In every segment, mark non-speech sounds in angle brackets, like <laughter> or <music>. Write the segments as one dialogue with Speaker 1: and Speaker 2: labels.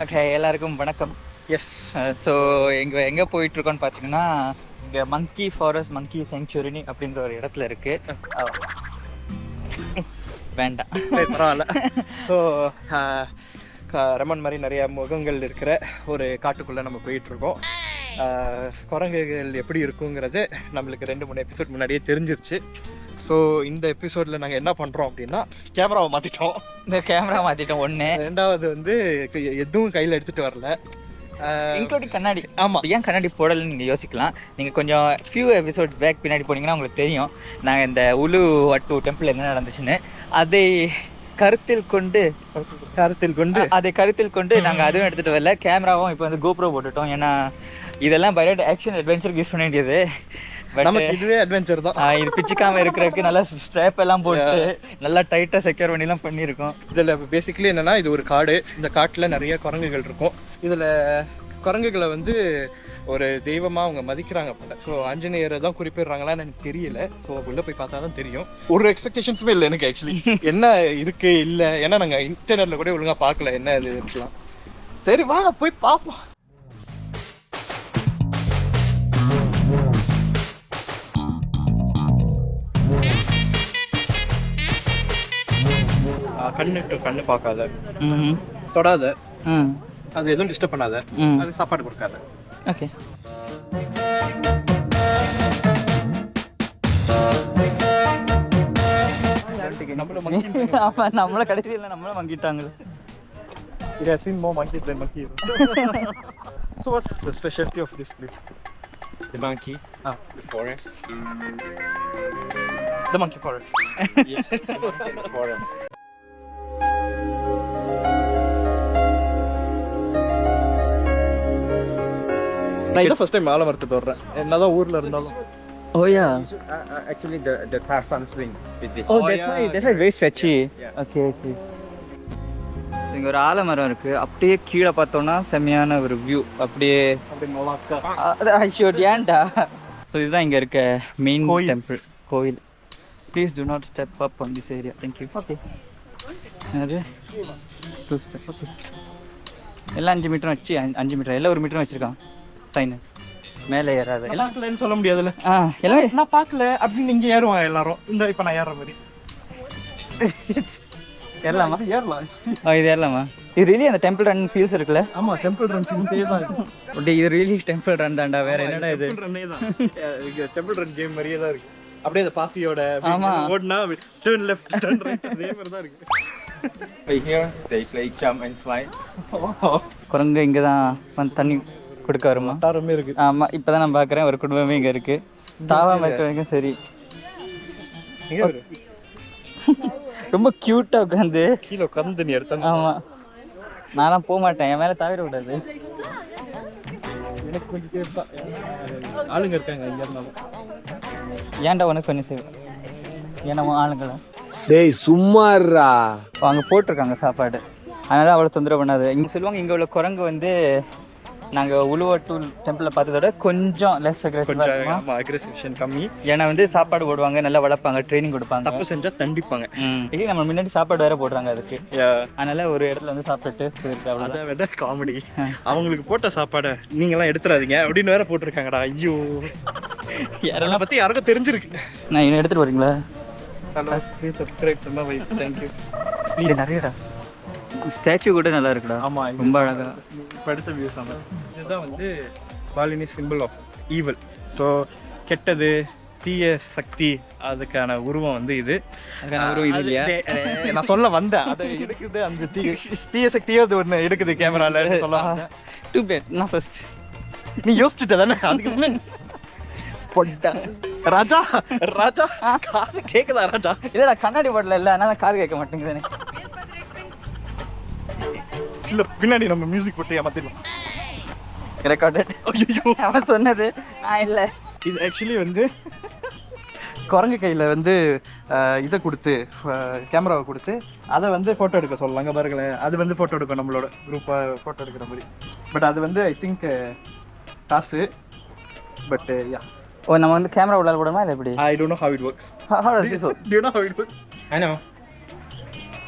Speaker 1: Okay எல்லாருக்கும் வணக்கம். Yes so எங்கே எங்கே போயிட்டுருக்கோன்னு பார்த்தீங்கன்னா இங்கே மங்கி ஃபாரஸ்ட் மங்கி செங்சுரினி அப்படின்ற ஒரு இடத்துல இருக்கு. அஹ், <laughs> வேண்டாம்.
Speaker 2: பரவாயில்ல. <laughs> ஸோ ரமன் மாதிரி நிறைய முகங்கள் இருக்கிற ஒரு காட்டுக்குள்ளே நம்ம போயிட்டுருக்கோம். குரங்குகள் எப்படி இருக்குங்கிறது நம்மளுக்கு ரெண்டு மூணு எபிசோட் முன்னாடியே தெரிஞ்சிருச்சு. ஸோ இந்த எபிசோடில் நாங்கள் என்ன பண்ணுறோம் அப்படின்னா கேமராவை மாற்றிட்டோம்
Speaker 1: இந்த கேமரா மாற்றிட்டோம் ஒன்று
Speaker 2: ரெண்டாவது வந்து எதுவும் கையில் எடுத்துகிட்டு வரல.
Speaker 1: இன்க்ளூடிங் கண்ணாடி.
Speaker 2: ஆமாம்
Speaker 1: ஏன் கண்ணாடி போடலன்னு நீங்கள் யோசிக்கலாம். நீங்கள் கொஞ்சம் ஃபியூ எபிசோட்ஸ் பேக் பின்னாடி போனீங்கன்னா உங்களுக்கு தெரியும். நாங்கள் இந்த உலு வட்டு டெம்பிள் என்ன நடந்துச்சுன்னு அதை கருத்தில் கொண்டு
Speaker 2: கருத்தில் கொண்டு?
Speaker 1: அதை கருத்தில் கொண்டு நாங்கள் அதுவும் எடுத்துகிட்டு வரல. கேமராவும் இப்போ வந்து கோப்ரோ போட்டுட்டோம். ஏன்னா இதெல்லாம் பைரட் ஆக்ஷன் அட்வென்ச்சருக்கு யூஸ் பண்ண வேண்டியது.
Speaker 2: நமக்கு இதுவே அட்வென்ச்சர் தான்.
Speaker 1: இது பிச்சுக்காம இருக்கிறதுக்கு நல்லா ஸ்ட்ராப் எல்லாம் போட்டு நல்லா டைட்டாக செக்யூர் பண்ணிலாம் பண்ணியிருக்கோம்.
Speaker 2: இதில் பேசிக்கலி என்னன்னா இது ஒரு காடு. இந்த காட்டில் நிறைய குரங்குகள் இருக்கும். இதில் குரங்குகளை வந்து ஒரு தெய்வமாக அவங்க மதிக்கிறாங்க போல. ஸோ ஆஞ்சநேயரை தான் குறிப்பிடுறாங்களான்னு எனக்கு தெரியல. ஸோ உள்ளே போய் பார்த்தா தான் தெரியும். ஒரு எக்ஸ்பெக்டேஷன்ஸுமே இல்லை எனக்கு ஆக்சுவலி <laughs> என்ன இருக்கு இல்லை? ஏன்னா நாங்கள் இன்டர்நெட்டில் கூட ஒழுங்காக பார்க்கல என்ன இது இருக்கலாம் சரி வா போய் பார்ப்போம். கண்ணு to கண்ணு பார்க்காத
Speaker 1: ம்
Speaker 2: தொடாத
Speaker 1: ம்
Speaker 2: அது எதுவும் டிஸ்டர்ப் பண்ணாத
Speaker 1: ம்
Speaker 2: அது சாப்பாடு கொடுக்காத
Speaker 1: ஓகே
Speaker 2: நம்மள
Speaker 1: ஆமா நம்மள கடைசியில் நம்மள மங்கிட்டாங்களே
Speaker 2: It has seen more monkeys than monkeys. so what's the specialty of this place?
Speaker 3: The monkeys,
Speaker 2: Ah.
Speaker 3: the forest.
Speaker 2: The monkey forest.
Speaker 3: yes, the monkey forest.
Speaker 2: நான் இதான் ஃபர்ஸ்ட் டைம் ஆலமரத்துக்கு வர்றேன் என்னதான் ஊர்ல இருந்தாலும்.
Speaker 1: ஓ yeah
Speaker 3: Uh, uh, actually, the the Tarzan swing with this.
Speaker 1: Oh
Speaker 2: Oh,
Speaker 1: that's
Speaker 2: yeah,
Speaker 1: why that's why very stretchy
Speaker 3: Yeah.
Speaker 1: Okay okay இங்க ஒரு ஆலமரம் இருக்கு. அப்படியே கீழே பார்த்தோம்னா செம்மையான ஒரு வியூ அப்படியே ஏன்டா? ஸோ இதுதான் இங்க இருக்க மெயின்
Speaker 2: கோயில்.
Speaker 1: டெம்பிள் கோயில். Please do not step up on this area thank you okay two step okay எல்லாம் அஞ்சு மீட்டரும் வச்சு அஞ்சு- அஞ்சு மீட்டர் எல்லாம் ஒரு மீட்டரும் வச்சிருக்கான். சைனு மேலே ஏறாது. எல்லாம்
Speaker 2: பார்க்கலன்னு சொல்ல முடியாதுல்ல.
Speaker 1: ஆ எல்லாமே.
Speaker 2: நான் பார்க்கல அப்படின்னு இங்க ஏறுவாங்க எல்லாரும். இந்த இப்ப நான் ஏறுற மாதிரி.
Speaker 1: ஏறலாமா?
Speaker 2: ஏறலாம்.
Speaker 1: இது ஏறலாமா? இது ரியலி அந்த டெம்பிள் ரன் ஃபீல்ஸ் இருக்குல்ல?
Speaker 2: ஆமா டெம்பிள் ரன் இதே தான் இருக்கு
Speaker 1: அப்படியே இது ரியலி டெம்பிள் ரன் தான்டா வேற என்னடா இது?
Speaker 2: டெம்பிள் ரன்னே தான். டெம்பிள் ரன் கேம் மாதிரியே தான் இருக்கு. அப்படியே அந்த பாசியோட
Speaker 1: ஆமா.
Speaker 2: ஓடுனா டர்ன் லெஃப்ட் டர்ன் ரைட் அதே மாதிரி தான் இருக்கு.
Speaker 3: Right here, there is like jump and fly.
Speaker 1: குரங்கு இங்கே தான் வந்து தண்ணி கொடுக்க வருமா
Speaker 2: வட்டாரமே இருக்கு.
Speaker 1: ஆமா இப்பதான் நான் பார்க்குறேன் ஒரு குடும்பமே இங்க இருக்கு. இருக்க வரைக்கும் சரி? ரொம்ப க்யூட்டா உட்காந்து.
Speaker 2: கீழே உட்காந்து நீ எடுத்தாங்க
Speaker 1: ஆமா. நான்லாம் போக மாட்டேன். என் மேல தவிர விடாது
Speaker 2: எனக்கு கொஞ்சம் ஆளுங்க இருக்காங்க இங்க இருந்தாலும்.
Speaker 1: ஏன்டா உனக்கு கொஞ்சம் ஏன்னா உன் ஆளுங்களா?
Speaker 4: டேய் சும்மாறா
Speaker 1: இப்போ அங்கே போட்டிருக்காங்க சாப்பாடு. அதனால அவ்வளோ தொந்தரவு பண்ணாது. இங்கே சொல்லுவாங்க இங்கே உள்ள குரங்கு வந்து நாங்கள் உழுவட்டூர் டெம்பிளில் பார்த்ததோட கொஞ்சம் லெஸ்
Speaker 2: கொஞ்சம் அக்ரெசிவேஷன் கம்மி.
Speaker 1: ஏன்னா வந்து சாப்பாடு போடுவாங்க நல்லா வளர்ப்பாங்க ட்ரைனிங் கொடுப்பாங்க.
Speaker 2: தப்பு செஞ்சா தண்டிப்பாங்க.
Speaker 1: இதே நம்ம முன்னாடி சாப்பாடு வேற போடுறாங்க அதுக்கு. அதனால ஒரு இடத்துல வந்து சாப்பிட்டுட்டு
Speaker 2: அதை விட காமெடி அவங்களுக்கு போட்ட சாப்பாடை நீங்களாம் எடுத்துறாதீங்க அப்படின்னு வேற போட்டிருக்காங்கடா. ஐயோ. யாரெல்லாம் பத்தி யாருக்கும் தெரிஞ்சிருக்கு.
Speaker 1: நான் இன்னும் எடுத்துட்டு வரீங்களா?
Speaker 2: ஹலோ சப்ஸ்கிரைப் பண்ணா வை தேங்க்யூ
Speaker 1: நிறையடா. ஸ்டாச்சு கூட நல்லா இருக்குடா.
Speaker 2: ஆமா
Speaker 1: ரொம்ப அழகா.
Speaker 2: இப்போ அடுத்த வியூஸ் ஆமாம் இதுதான் வந்து பாலினி சிம்பிள் ஆஃப் ஈவல் ஸோ கெட்டது தீய சக்தி அதுக்கான உருவம் வந்து இது. நான் சொல்ல வந்தேன். அதை எடுக்குது அந்த தீய தீய சக்தியோ அது ஒன்று எடுக்குது கேமரால சொல்ல.
Speaker 1: டூ பேட் நான் ஃபர்ஸ்ட்
Speaker 2: நீ யோசிச்சுட்ட தானே? அதுக்கு பொட்டா. ராஜா ராஜா காது கேக்குதா ராஜா?
Speaker 1: இல்லடா கண்ணாடி போடல இல்லை அதனால காது கேட்க மாட்டேங்குது எனக்கு
Speaker 2: இல்ல பின்னாடி நம்ம மியூசிக் போட்டு ஏமாத்திடலாம்.
Speaker 1: ரெக்கார்டட்
Speaker 2: ஐயோ
Speaker 1: அவன் சொன்னது நான் இல்லை.
Speaker 2: இது ஆக்சுவலி வந்து குரங்கு கையில் வந்து இதை கொடுத்து கேமராவை கொடுத்து அதை வந்து ஃபோட்டோ எடுக்க சொல்லலாங்க பாருங்களேன். அது வந்து ஃபோட்டோ எடுக்கும் நம்மளோட குரூப்பாக ஃபோட்டோ எடுக்கிற மாதிரி. பட் அது வந்து ஐ திங்க் காசு. பட் யா
Speaker 1: ஓ நம்ம வந்து கேமரா உள்ளார போடணுமா இல்லை எப்படி?
Speaker 2: I don't know
Speaker 1: how it works does this work?
Speaker 2: Do you know how it works?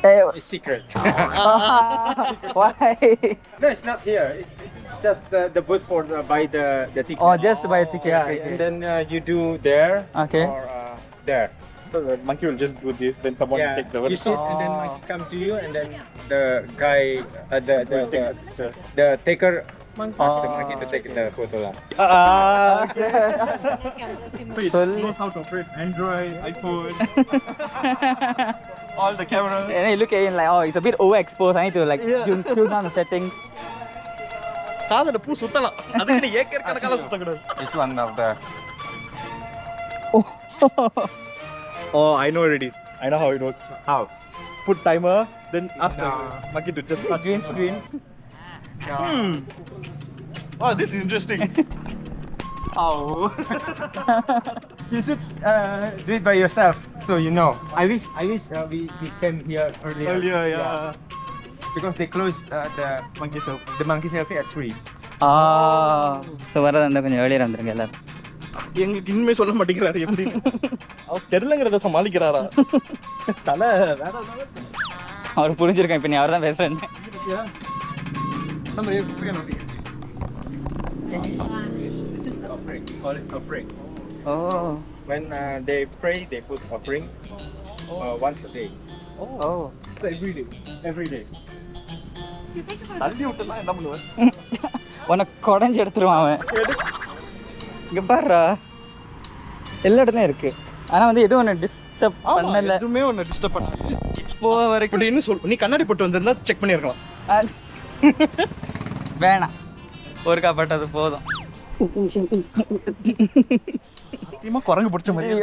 Speaker 3: I know. It's secret. <laughs> <laughs>
Speaker 1: Why?
Speaker 3: no, it's not here. It's just the, the booth for the, buy the the ticket.
Speaker 1: Oh, just buy a ticket.
Speaker 3: Yeah,
Speaker 1: Okay,
Speaker 3: and then uh, you do there
Speaker 1: Okay.
Speaker 3: or uh, there.
Speaker 2: So the monkey will just do this, then someone
Speaker 3: yeah,
Speaker 2: take the
Speaker 3: you sit and then
Speaker 1: Oh.
Speaker 3: monkey come to you, and then the guy, uh, the the,
Speaker 2: will
Speaker 3: the,
Speaker 2: the,
Speaker 3: the taker ask the
Speaker 1: Oh.
Speaker 3: monkey to take the photo lah.
Speaker 1: Ah,
Speaker 2: So it
Speaker 1: சொல்லு.
Speaker 2: knows how to operate Android, iPhone, <laughs> all the cameras.
Speaker 1: And then you look at it like, oh, it's a bit overexposed. I need to like
Speaker 2: Yeah.
Speaker 1: tune, tune down the settings.
Speaker 2: காதுல பூ சுத்தலாம் அதுக்கு acre கணக்கால சுத்தக்கூடாது
Speaker 3: It's one of the <laughs>
Speaker 2: Oh, I know already. I know how it works.
Speaker 3: how.
Speaker 2: Put timer, then ask
Speaker 3: No.
Speaker 2: the monkey to just touch
Speaker 1: Green screen.
Speaker 2: Hmm. Oh, this is interesting.
Speaker 3: Oh. you should uh, do it by yourself, so you know. I wish I wish uh, we, we came here earlier.
Speaker 2: Earlier, yeah.
Speaker 3: Because they closed uh, the monkey selfie, the monkey selfie at three.
Speaker 1: Ah so வரதா இருந்தால் கொஞ்சம் earlier வந்துருங்க எல்லாரும்
Speaker 2: எங்களுக்கு இனிமே சொல்ல மாட்டேங்கிறாரு எப்படி அவர் தெரியலங்கிறத சமாளிக்கிறாரா தலை வேற.
Speaker 1: அவர் புரிஞ்சிருக்கேன் இப்போ நீ அவர் தான் பேசுகிறேன்
Speaker 5: நம்ம ஏற்கனவே நம்பி
Speaker 3: Offering, call it offering.
Speaker 1: O
Speaker 3: When uh, they pray, they put offering uh, once a day.
Speaker 1: O
Speaker 3: So every day, every day.
Speaker 2: தள்ளி விட்டுலாம் என்ன பண்ணுவேன்
Speaker 1: உனக்கு குடஞ்சி எடுத்துருவான் அவன். இங்கே பாருடா. எல்லா இடத்துலையும் இருக்கு. ஆனால் வந்து எதுவும் ஒன்று டிஸ்டர்ப் பண்ணல.
Speaker 2: எதுவுமே ஒன்று டிஸ்டர்ப் பண்ணாது
Speaker 1: போக வரைக்கும்.
Speaker 2: சொல் நீ கண்ணாடி போட்டு வந்திருந்தா செக் பண்ணியிருக்கலாம்.
Speaker 1: வேணாம். ஒரு காப்பாட்டது போதும்.
Speaker 2: சத்தியமா குரங்கு பிடிச்ச மாதிரியே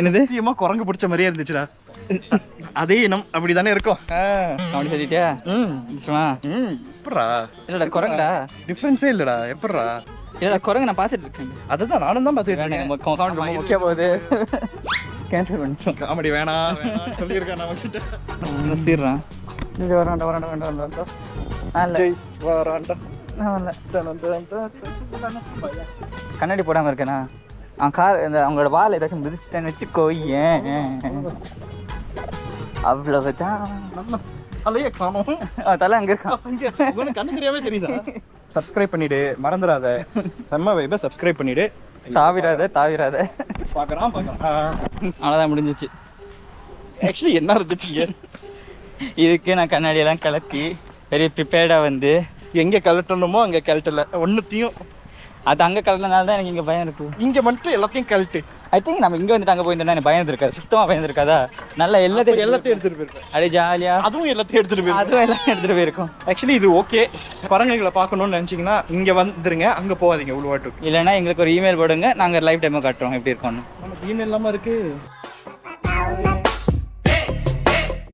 Speaker 1: என்னது?
Speaker 2: சத்தியமா குரங்கு பிடிச்ச மாதிரியே இருந்துச்சுடா. அதே இனம் அப்படிதானே இருக்கும்.
Speaker 1: அப்படி சொல்லிட்டியா?
Speaker 2: ம். எப்படா
Speaker 1: இல்லடா குரங்குடா?
Speaker 2: டிஃப்ரென்ஸே இல்லடா எப்படா
Speaker 1: இல்லடா குரங்கு நான் பார்த்துட்டு இருக்கேன்.
Speaker 2: அதுதான் நானும் தான் பார்த்துட்டு இருக்கேன்.
Speaker 1: நம்ம கவுண்ட் ரொம்ப முக்கிய போகுது. கேன்சல் பண்ணிட்டோம்.
Speaker 2: காமெடி வேணாம் சொல்லியிருக்கேன் நம்ம கிட்ட.
Speaker 1: சீர்றான். இங்கே வராண்டா வராண்டா வராண்டா வராண்டா அல்ல
Speaker 2: ஜெய் வராண்டா
Speaker 1: வரல கண்ணாடி போடாமல் இருக்கேனா? அவன் கார் இந்த அவங்களோட வால் ஏதாச்சும் மிதிச்சிட்டேன்னு வச்சுக்கோ ஏன்? அவ்வளவுதான்.
Speaker 2: நம்ம தலையே காணோம்.
Speaker 1: தலை அங்கே இருக்கான்
Speaker 2: கண்ணு தெரியாம தெரியுதா? சப்ஸ்கிரைப் பண்ணிடு மறந்துடாத. செம்ம வைபை சப்ஸ்கிரைப் பண்ணிடு.
Speaker 1: தாவிராத தாவிராத
Speaker 2: பார்க்கறான் பார்க்கறான்.
Speaker 1: அவ்வளோதான் முடிஞ்சிச்சு.
Speaker 2: ஆக்சுவலி என்ன இருந்துச்சு?
Speaker 1: இதுக்கு நான் கண்ணாடியெல்லாம் கலக்கி வெரி ப்ரிப்பேர்டாக வந்து
Speaker 2: எங்க கழட்டணுமோ அங்க கழட்டல. ஒன்னுத்தையும்
Speaker 1: அது அங்கே கலந்தனால தான் எனக்கு இங்கே பயம் இருக்கு.
Speaker 2: இங்க மட்டும் எல்லாத்தையும் கழட்டு.
Speaker 1: ஐ திங்க் நம்ம இங்கே வந்துட்டு அங்கே போயிருந்தோம்னா எனக்கு பயம் இருக்காது சுத்தமாக பயம் இருக்காதா நல்லா எல்லாத்தையும்
Speaker 2: எல்லாத்தையும் எடுத்துட்டு போயிருப்பேன்.
Speaker 1: அப்படியே ஜாலியாக
Speaker 2: அதுவும் எல்லாத்தையும் எடுத்துட்டு போயிருப்பேன்.
Speaker 1: அதுவும் எல்லாம் எடுத்துகிட்டு போயிருக்கோம்.
Speaker 2: ஆக்சுவலி இது ஓகே குரங்குகளை பார்க்கணும்னு நினைச்சீங்கன்னா இங்க வந்துருங்க அங்க போகாதீங்க உள்வாட்டுக்கு
Speaker 1: இல்லைன்னா எங்களுக்கு ஒரு இமெயில் போடுங்க நாங்கள் லைஃப் டைமை காட்டுறோம். எப்படி இருக்கோம்னு.
Speaker 2: நமக்கு இமெயில் இல்லாம இருக்கு.